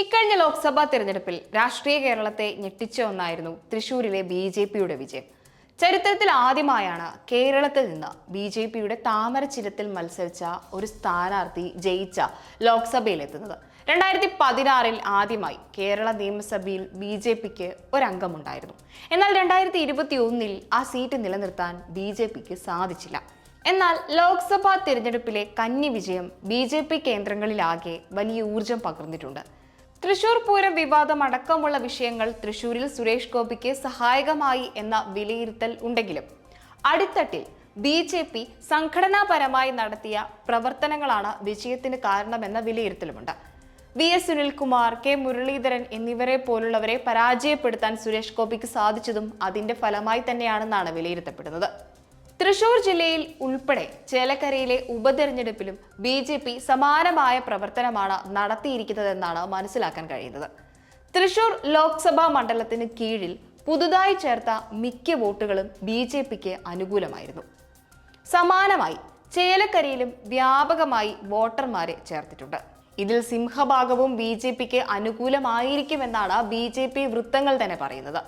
ഇക്കഴിഞ്ഞ ലോക്സഭാ തെരഞ്ഞെടുപ്പിൽ രാഷ്ട്രീയ കേരളത്തെ ഞെട്ടിച്ച ഒന്നായിരുന്നു തൃശൂരിലെ ബി ജെ പിയുടെ വിജയം. ചരിത്രത്തിൽ ആദ്യമായാണ് കേരളത്തിൽ നിന്ന് ബി ജെ പിയുടെ താമരച്ചിരത്തിൽ മത്സരിച്ച ഒരു സ്ഥാനാർത്ഥി ജയിച്ച ലോക്സഭയിലെത്തുന്നത് രണ്ടായിരത്തി പതിനാറിൽ ആദ്യമായി കേരള നിയമസഭയിൽ ബി ജെ പിക്ക് ഒരംഗമുണ്ടായിരുന്നു. എന്നാൽ രണ്ടായിരത്തി ഇരുപത്തി ഒന്നിൽ ആ സീറ്റ് നിലനിർത്താൻ ബി ജെ പിക്ക് സാധിച്ചില്ല. എന്നാൽ ലോക്സഭാ തിരഞ്ഞെടുപ്പിലെ കന്നി വിജയം ബി ജെ പി കേന്ദ്രങ്ങളിലാകെ വലിയ ഊർജം പകർന്നിട്ടുണ്ട്. തൃശൂർ പൂരം വിവാദം അടക്കമുള്ള വിഷയങ്ങൾ തൃശൂരിൽ സുരേഷ് ഗോപിക്ക് സഹായകമായി എന്ന വിലയിരുത്തൽ ഉണ്ടെങ്കിലും അടിത്തട്ടിൽ ബി ജെ പി സംഘടനാപരമായി നടത്തിയ പ്രവർത്തനങ്ങളാണ് വിജയത്തിന് കാരണമെന്ന വിലയിരുത്തലുമുണ്ട്. V S Sunilkumar K Muraleedharan എന്നിവരെ പോലുള്ളവരെ പരാജയപ്പെടുത്താൻ സുരേഷ് ഗോപിക്ക് സാധിച്ചതും അതിന്റെ ഫലമായി തന്നെയാണെന്നാണ് വിലയിരുത്തപ്പെടുന്നത്. തൃശൂർ ജില്ലയിൽ ഉൾപ്പെടെ ചേലക്കരയിലെ ഉപതെരഞ്ഞെടുപ്പിലും ബി ജെ പി സമാനമായ പ്രവർത്തനമാണ് നടത്തിയിരിക്കുന്നതെന്നാണ് മനസ്സിലാക്കാൻ കഴിയുന്നത്. തൃശൂർ ലോക്സഭാ മണ്ഡലത്തിന് കീഴിൽ പുതുതായി ചേർത്ത മിക്ക വോട്ടുകളും ബി ജെ പിക്ക് അനുകൂലമായിരുന്നു. സമാനമായി ചേലക്കരയിലും വ്യാപകമായി വോട്ടർമാരെ ചേർത്തിട്ടുണ്ട്. ഇതിൽ സിംഹഭാഗവും ബി ജെ പിക്ക് അനുകൂലമായിരിക്കുമെന്നാണ് ബി ജെ പി വൃത്തങ്ങൾ തന്നെ പറയുന്നത്.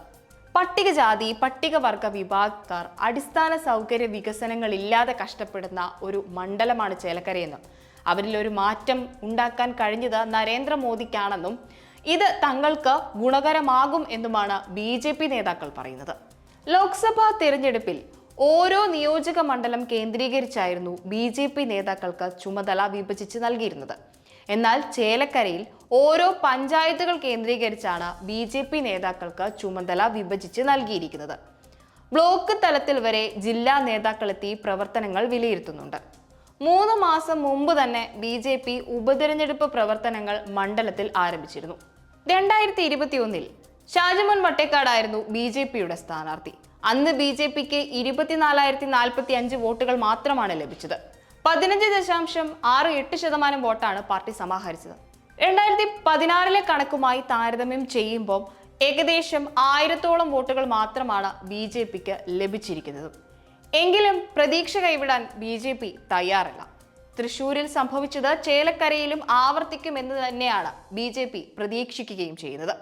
പട്ടികജാതി പട്ടികവർഗ വിഭാഗക്കാർ അടിസ്ഥാന സൗകര്യ വികസനങ്ങളില്ലാതെ കഷ്ടപ്പെടുന്ന ഒരു മണ്ഡലമാണ് ചേലക്കരയെന്നും അവരിൽ ഒരു മാറ്റം ഉണ്ടാക്കാൻ കഴിഞ്ഞത് നരേന്ദ്രമോദിക്കാണെന്നും ഇത് തങ്ങൾക്ക് ഗുണകരമാകും എന്നുമാണ് ബി ജെ പി നേതാക്കൾ പറയുന്നത്. ലോക്സഭാ തിരഞ്ഞെടുപ്പിൽ ഓരോ നിയോജക മണ്ഡലം കേന്ദ്രീകരിച്ചായിരുന്നു ബി ജെ പി നേതാക്കൾക്ക് ചുമതല വിഭജിച്ച് നൽകിയിരുന്നത്. എന്നാൽ ചേലക്കരയിൽ ഓരോ പഞ്ചായത്തുകൾ കേന്ദ്രീകരിച്ചാണ് ബി ജെ പി നേതാക്കൾക്ക് ചുമതല വിഭജിച്ച് നൽകിയിരിക്കുന്നത്. ബ്ലോക്ക് തലത്തിൽ വരെ ജില്ലാ നേതാക്കളെത്തി പ്രവർത്തനങ്ങൾ വിലയിരുത്തുന്നുണ്ട്. മൂന്ന് മാസം മുമ്പ് തന്നെ ബി ജെ പി ഉപതെരഞ്ഞെടുപ്പ് പ്രവർത്തനങ്ങൾ മണ്ഡലത്തിൽ ആരംഭിച്ചിരുന്നു. രണ്ടായിരത്തി ഇരുപത്തിയൊന്നിൽ ഷാജമോൻ വട്ടേക്കാടായിരുന്നു ബി ജെ പിയുടെ സ്ഥാനാർത്ഥി. അന്ന് ബി ജെ പിക്ക് ഇരുപത്തിനാലായിരത്തി നാൽപ്പത്തി അഞ്ച് വോട്ടുകൾ മാത്രമാണ് ലഭിച്ചത്. പതിനഞ്ച് ദശാംശം ആറ് എട്ട് ശതമാനം വോട്ടാണ് പാർട്ടി സമാഹരിച്ചത്. രണ്ടായിരത്തി പതിനാറിലെ കണക്കുമായി താരതമ്യം ചെയ്യുമ്പോൾ ഏകദേശം ആയിരത്തോളം വോട്ടുകൾ മാത്രമാണ് ബി ജെ പിക്ക് ലഭിച്ചിരിക്കുന്നത്. എങ്കിലും പ്രതീക്ഷ കൈവിടാൻ ബി ജെ പി തയ്യാറല്ല. തൃശൂരിൽ സംഭവിച്ചത് ചേലക്കരയിലും ആവർത്തിക്കുമെന്ന് തന്നെയാണ് ബി ജെ പി പ്രതീക്ഷിക്കുകയും ചെയ്യുന്നത്.